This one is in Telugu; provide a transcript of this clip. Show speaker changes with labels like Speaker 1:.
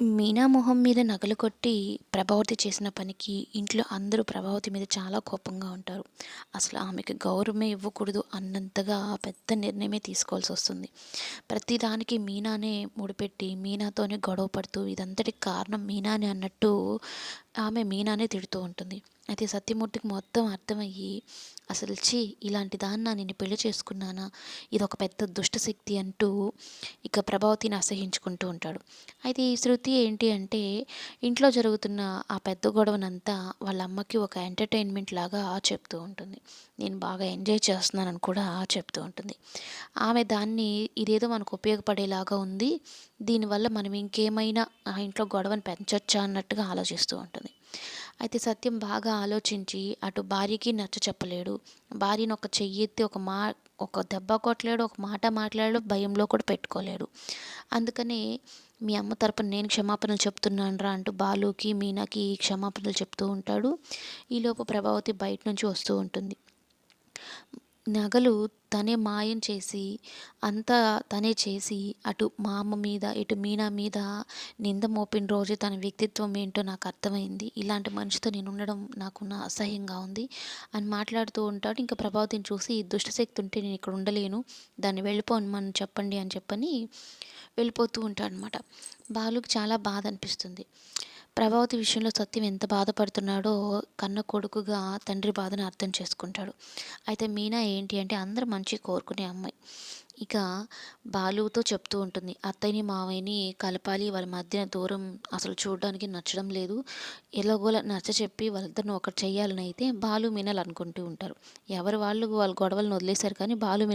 Speaker 1: మీనా మొహం మీద నగలు కొట్టి ప్రభావతి చేసిన పనికి ఇంట్లో అందరూ ప్రభావతి మీద చాలా కోపంగా ఉంటారు. అసలు ఆమెకి గౌరవమే ఇవ్వకూడదు అన్నంతగా పెద్ద నిర్ణయమే తీసుకోవాల్సి వస్తుంది. ప్రతిదానికి మీనానే ముడిపెట్టి మీనాతోనే గొడవ పడుతూ ఇదంతటి కారణం మీనానే అన్నట్టు ఆమె మీనానే తిడుతూ ఉంటుంది. అయితే సత్యమూర్తికి మొత్తం అర్థమయ్యి అసలు చి ఇలాంటి దాన్న నేను పెళ్ళి చేసుకున్నానా? ఇది ఒక పెద్ద దుష్టశక్తి అంటూ ఇక ప్రభావతిని అసహించుకుంటూ ఉంటాడు. అయితే ఈ శృతి ఏంటి అంటే ఇంట్లో జరుగుతున్న ఆ పెద్ద గొడవనంతా వాళ్ళ అమ్మకి ఒక ఎంటర్టైన్మెంట్ లాగా చెప్తూ ఉంటుంది. నేను బాగా ఎంజాయ్ చేస్తున్నానని కూడా చెప్తూ ఉంటుంది. ఆమె దాన్ని ఇదేదో మనకు ఉపయోగపడేలాగా ఉంది. దీనివల్ల మనం ఇంకేమైనా ఆ ఇంట్లో గొడవను పెంచొచ్చా అన్నట్టుగా ఆలోచిస్తూ ఉంటుంది. అయితే సత్యం బాగా ఆలోచించి అటు భార్యకి నచ్చ చెప్పలేడు. భార్యను ఒక చెయ్యి ఎత్తి ఒక మా ఒక దెబ్బ కొట్టలేడు ఒక మాట మాట్లాడు భయంలో కూడా పెట్టుకోలేడు. అందుకనే మీ అమ్మ తరపున నేను క్షమాపణలు చెప్తున్నాను రా అంటూ బాలుకి మీనాకి క్షమాపణలు చెప్తూ ఉంటాడు. ఈలోపు ప్రభావతి బయట నుంచి వస్తూ ఉంటుంది. నగలు తనే మాయం చేసి అంతా తనే చేసి అటు మా అమ్మ మీద ఇటు మీనా మీద నింద మోపిన రోజు తన వ్యక్తిత్వం ఏంటో నాకు అర్థమైంది. ఇలాంటి మనిషితో నేను ఉండడం నాకు నా అసహ్యంగా ఉంది. అని మాట్లాడుతూ ఉంటాడు. ఇంకా ప్రభావతిని చూసి దుష్టశక్తి ఉంటే నేను ఇక్కడ ఉండలేను. దాన్ని వెళ్ళిపోమని చెప్పండి అని చెప్పని వెళ్ళిపోతూ ఉంటాడనమాట. బాలుకి చాలా బాధ అనిపిస్తుంది. ప్రభావతి విషయంలో సత్యం ఎంత బాధపడుతున్నాడో కన్న కొడుకుగా తండ్రి బాధను అర్థం చేసుకుంటాడు. అయితే మీనా ఏంటి అంటే అందరూ మంచి కోరుకునే అమ్మాయి. ఇక బాలుతో చెప్తూ ఉంటుంది అత్తయ్యని మావయ్యని కలపాలి. వాళ్ళ మధ్య దూరం అసలు చూడడానికి నచ్చడం లేదు. ఎలాగోలా నచ్చ చెప్పి వాళ్ళిద్దరిని ఒకటి చేయాలని అయితే బాలు మీనలు అనుకుంటూ ఉంటారు. ఎవరు వాళ్ళు వాళ్ళ గొడవలను వదిలేశారు కానీ బాలు మీనలు